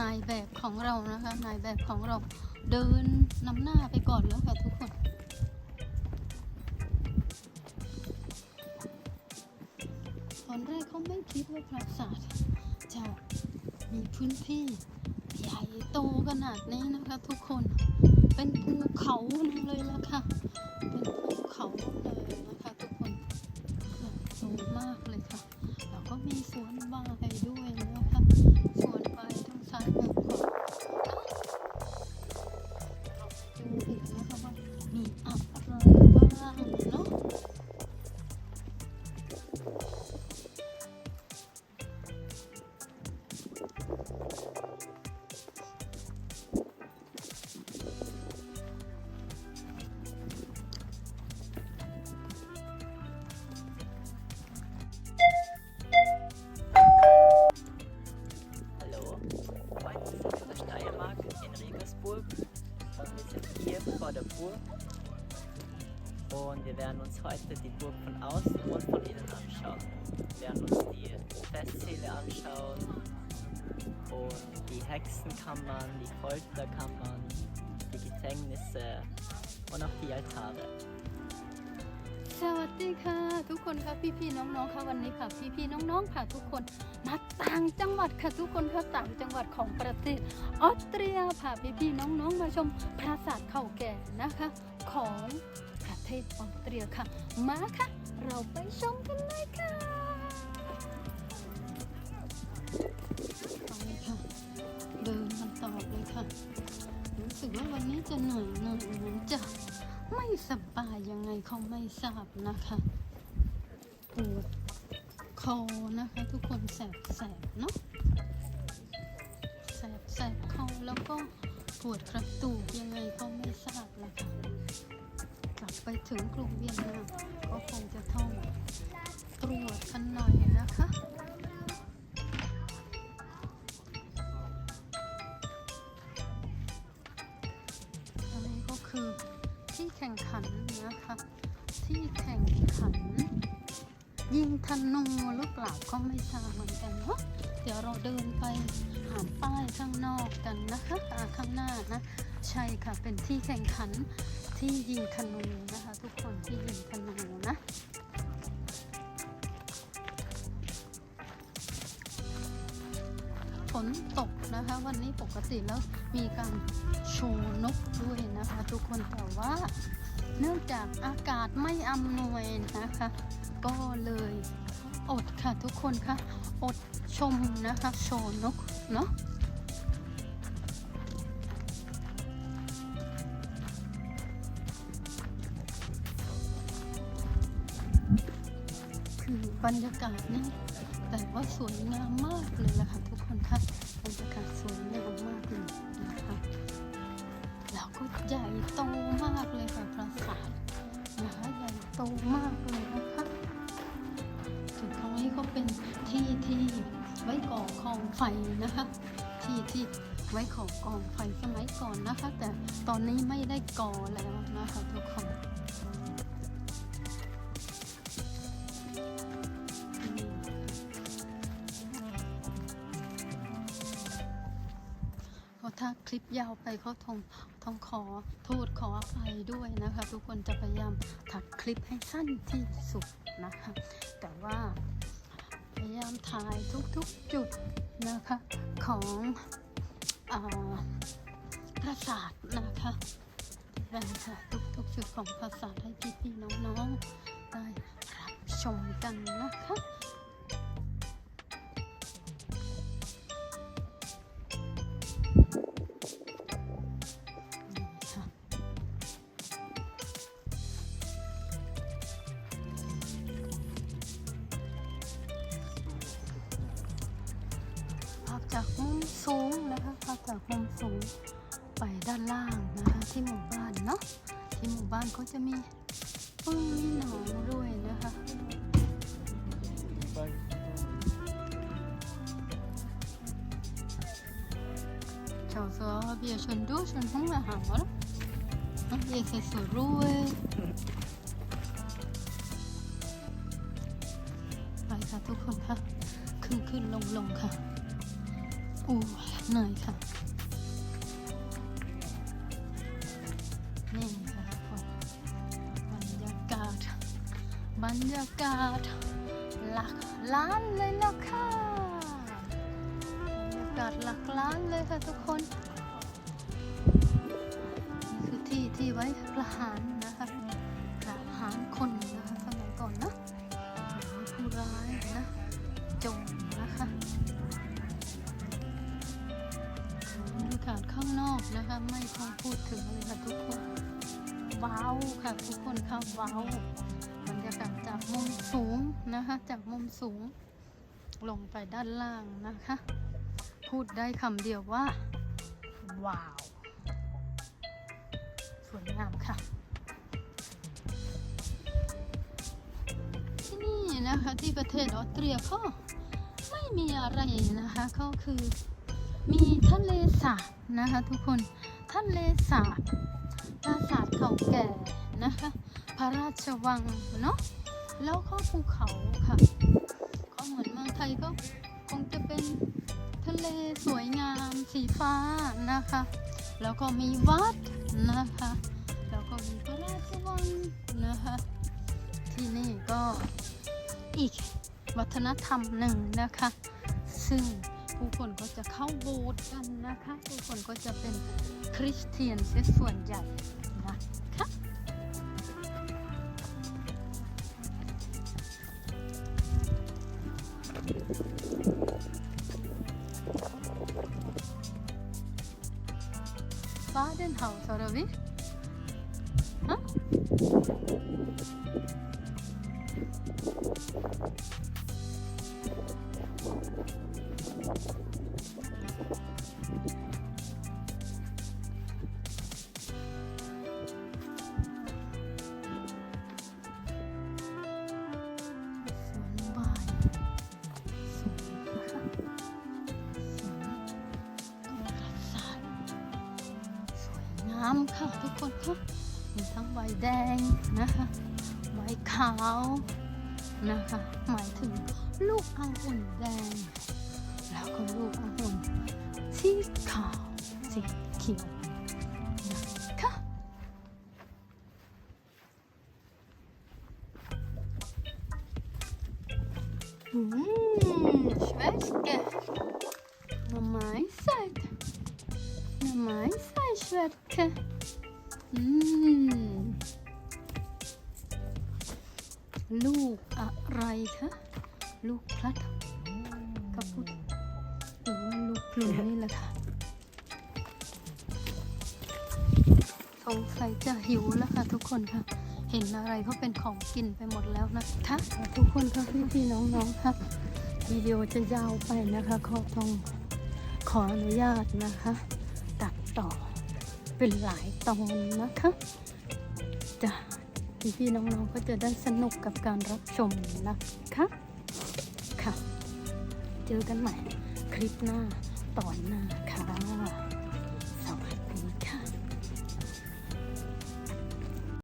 นายแบบของเรานะคะ นายแบบของเราเดินนำหน้าไปก่อนแล้วค่ะทุกคน ตอนแรกเขาไม่คิดว่าปราสาทจะมีพื้นที่ใหญ่โตขนาดนี้นะคะทุกคน เป็นภูเขาเลยละค่ะ เป็นภูเขาเลยนะคะทุกคนสูงมากเลยค่ะ แล้วก็มีสวนไม้ด้วยนะ vor der Burg und wir werden uns heute die Burg von außen und von innen anschauen. Wir werden uns die Festsäle anschauen und die Hexenkammern, die Folterkammern, die Gefängnisse und auch die Altare. สวัสดีค่ะ ทุกคนค่ะพี่ๆน้องๆค่ะวันนี้ค่ะพี่ๆน้องๆค่ะทุกคนมาต่างจังหวัดค่ะทุกคนค่ะต่างจังหวัดของประเทศออสเตรียค่ะพี่ๆน้องๆมาชมปราสาทเก่าแก่นะคะ ของประเทศออสเตรียค่ะมาค่ะ เราไปชมกันเลยค่ะไปค่ะเดินกันต่อเลยค่ะรู้สึกว่าวันนี้จะเหนื่อยหน่อยเหมือนจะ ไม่สบายยังไงเขาไม่ทราบนะคะปวดคอนะคะ ทุกคนแสบแสบเนาะแสบแสบคอแล้วก็ปวดกระตูกยังไงก็ไม่ทราบนะคะ กลับไปถึงกรุงเวียนนาก็คงจะท่อง ธนูหรือเปล่าก็ไม่ทราบเหมือนกันเนาะเดี๋ยวเราเดินไปหาป้ายข้างนอกกันนะคะอ่าข้างหน้านะ ใช่ค่ะเป็นที่แข่งขันที่ยิงธนูนะคะ ทุกคนที่ยิงธนูนะฝนตกนะคะวันนี้ปกติแล้วมีการโชว์นกด้วยนะคะ ทุกคนแต่ว่าเนื่องจากอากาศไม่อำนวยนะคะ ก็เลยอดค่ะทุกคนค่ะ อดชมนะคะโชว์นกเนาะคือบรรยากาศนี่แต่ว่าสวยงามมากเลยล่ะค่ะทุกคนค่ะบรรยากาศสวยงามมากเลยนะคะแล้วก็ใหญ่โตมากเลยค่ะปราสาทนะคะใหญ่โตมากเลย อกองไฟนะคะ ที่ที่ไว้ขอกองไฟสมัยก่อนนะคะ แต่ตอนนี้ไม่ได้ก่อแล้วนะคะทุกคนเพราะถ้าคลิปยาวไปเขาทงต้องขอโทษขออภัยด้วยนะคะ ทุกคนจะพยายามถัดคลิปให้สั้นที่สุดนะคะ แต่ว่า พยายามถ่ายทุกๆจุดนะคะ ของอปราสาทนะคะได้ค่ะทุกๆจุดของปราสาทให้พี่ๆน้องๆได้รับชมกันนะคะ จากมุมสูงนะคะภาพจากมุมสูงไปด้านล่างนะคะที่หมู่บ้านเนาะที่หมู่บ้านเขาจะมีปึ้งมีหนองด้วยนะคะ Ciao, so habe ich schon durch und Hunger haben, oder? Und jetzt ist so Ruhe. ไปค่ะทุกคนค่ะขึ้นขึ้นลงลงค่ะ โอู้หนื่อยค่ะนี่ค่ะทุกคนบรรยากาศ บรรยากาศหลักล้านเลยล่ะค่ะบรรยากาศหลักล้านเลยค่ะทุกคน นี่คือที่ที่ไว้ประหาร นะคะไม่ต้องพูดถึงเลยค่ะทุกคนว้าวค่ะทุกคนค่ะว้าวบรรยากาศจากมุมสูงนะคะ จากมุมสูง ลงไปด้านล่างนะคะ พูดได้คำเดียวว่าว้าวสวยงามค่ะ ที่นี่นะคะที่ประเทศออสเตรียก็ไม่มีอะไรนะคะก็คือมีทะเลสาบนะคะทุกคน ทะเลสาบปราสาทเก่าแก่นะคะ พระราชวังเนาะ แล้วก็ภูเขาค่ะก็เหมือนเมืองไทยก็คงจะเป็นทะเลสวยงามสีฟ้านะคะ แล้วก็มีวัดนะคะ แล้วก็มีพระราชวังนะคะ ที่นี่ก็อีกวัฒนธรรมหนึ่งนะคะ ซึ่ง ผู้คนก็จะเข้าโบสถ์กันนะคะ ผู้คนก็จะเป็นคริสเตียนเสียส่วนใหญ่นะคะ Badenhaus, oder wie? Hä? Sonnenwein. สวนงามค่ะทุกคนค่ะมีทั้งใบแดงนะคะใบขาวนะคะ หมายถึงลูกองุ่นแดง แล้วก็ลูกองุ่นสีขาวสีเขียวนะคะอืม Schwester Mama ist halt Mama ist halt Schwester อืมลูกอะไรคะ ลูกพลัดกระพุด หรือว่าลูกพลุนนี่แหละค่ะ สงสัยจะหิวแล้วค่ะทุกคนค่ะ เห็นอะไรก็เป็นของกินไปหมดแล้วนะคะทุกคนค่ะพี่พี่ๆน้องๆค่ะวิดีโอจะยาวไปนะคะขอต้องขออนุญาตนะคะ ตัดต่อเป็นหลายตอนนะคะจะพี่พี่ๆน้องๆก็จะได้สนุกกับการรับชมนะคะ ค่ะ เจอกันใหม่ คลิปหน้าตอนหน้าค่ะ